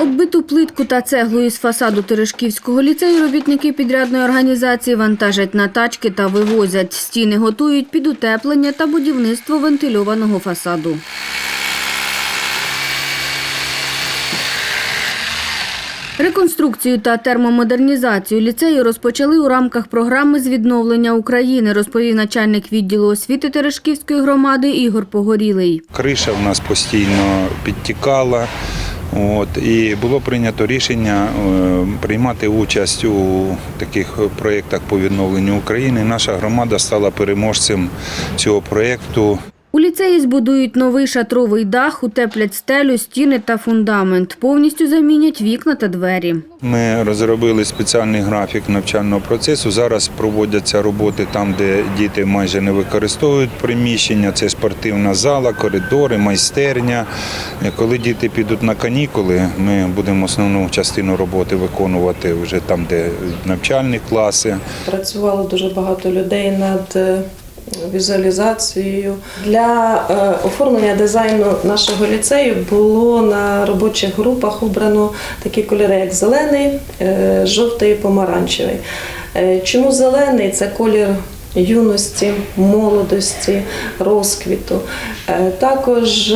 Оббиту плитку та цеглу із фасаду Терешківського ліцею робітники підрядної організації вантажать на тачки та вивозять. Стіни готують під утеплення та будівництво вентильованого фасаду. Реконструкцію та термомодернізацію ліцею розпочали у рамках програми з відновлення України, розповів начальник відділу освіти Терешківської громади Ігор Погорілий. Криша в нас постійно підтікала. От, і було прийнято рішення е, приймати участь у таких проєктах по відновленню України. Наша громада стала переможцем цього проєкту. У ліцеї збудують новий шатровий дах, утеплять стелю, стіни та фундамент. Повністю замінять вікна та двері. Ми розробили спеціальний графік навчального процесу. Зараз проводяться роботи там, де діти майже не використовують приміщення. Це спортивна зала, коридори, майстерня. Коли діти підуть на канікули, ми будемо основну частину роботи виконувати вже там, де навчальні класи. Працювало дуже багато людей над е, візуалізацією. Для е, оформлення дизайну нашого ліцею було на робочих групах обрано такі кольори, як зелений, е, жовтий і помаранчевий. Е, Чому зелений? Це колір юності, молодості, розквіту. Також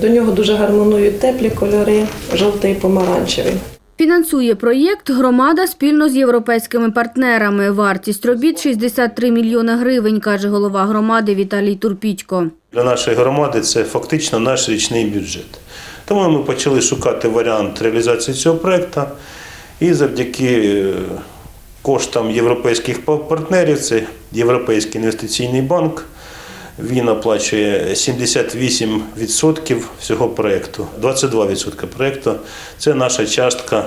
до нього дуже гармонують теплі кольори, жовтий і помаранчевий. Фінансує проєкт громада спільно з європейськими партнерами. Вартість робіт 63 мільйони гривень, каже голова громади Віталій Турпітько. Для нашої громади це фактично наш річний бюджет. Тому ми почали шукати варіант реалізації цього проєкту. І завдяки е, коштам європейських партнерів, це Європейський інвестиційний банк, він оплачує 78% всього проєкту, 22% проєкту. Це наша частка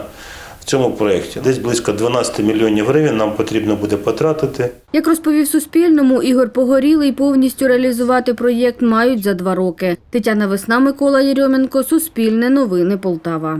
в цьому проєкті. Десь близько 12 мільйонів гривень нам потрібно буде потратити. Як розповів Суспільному, Ігор Погорілий повністю реалізувати проєкт мають за два роки. Тетяна Весна, Микола Єрьоменко, Суспільне новини Полтава.